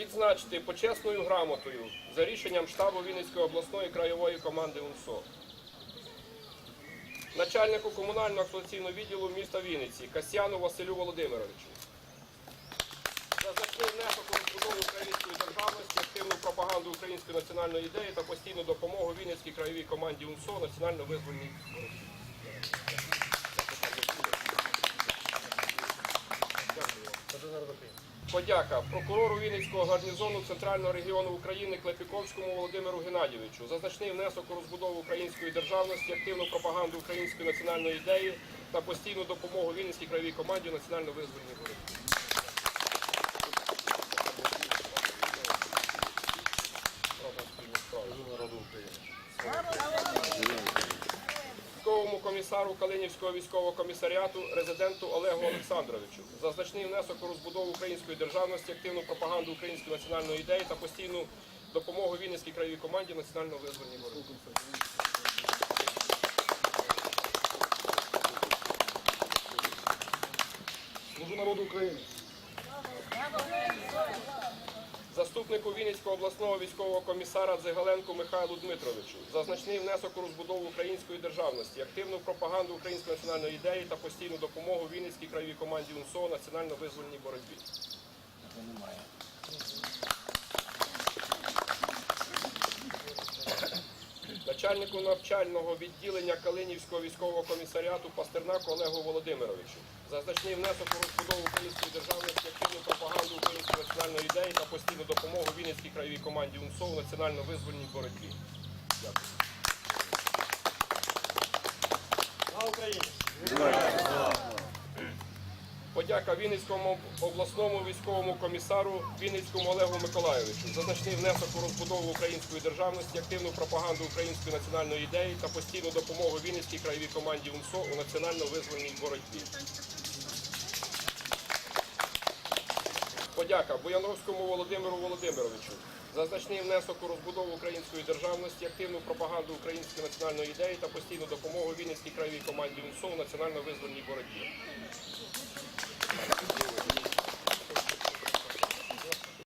Відзначити почесною грамотою за рішенням штабу Вінницької обласної краєвої команди УНСО. Начальнику комунального експлуатаційного відділу міста Вінниці Касьяну Василю Володимировичу. За значний внесок у розбудову української державності, активну пропаганду української національної ідеї та постійну допомогу Вінницькій краєвій команді УНСО національно визвольній боротьбі. Подяка прокурору Вінницького гарнізону Центрального регіону України Клепіковському Володимиру Геннадійовичу за значний внесок у розбудову української державності, активну пропаганду української національної ідеї та постійну допомогу Вінницькій краєвій команді національно визвольній боротьбі. Військовому комісару Калинівського військового комісаріату резиденту Олегу Олександровичу за значний внесок у розбудову української державності, активну пропаганду української національної ідеї та постійну допомогу Вінницькій краєвій команді національно визвольній боротьбі. Служу народу України. Заступнику Вінницького обласного військового комісара Дзигаленку Михайлу Дмитровичу за значний внесок у розбудову української державності, активну пропаганду української національної ідеї та постійну допомогу Вінницькій краєвій команді УНСО національно визвольній боротьбі. Начальнику навчального відділення Калинівського військового комісаріату Пастернаку Олегу Володимировичу за значний внесок у розбудову української державності, активну пропаганду національної ідеї та постійну допомогу Вінницькій краєвій команді УНСО у національно-визвольній боротьбі. Дякую. Слава Україні! Подяка Вінницькому обласному військовому комісару Вінницькому Олегу Миколайовичу за значний внесок у розбудову української державності, активну пропаганду української національної ідеї та постійну допомогу Вінницькій краєвій команді УНСО у національно-визвольній боротьбі. Подяка Бояновському Володимиру Володимировичу за значний внесок у розбудову української державності, активну пропаганду української національної ідеї та постійну допомогу Вінницькій краєвій команді УНСО у національно-визвольній боротьбі.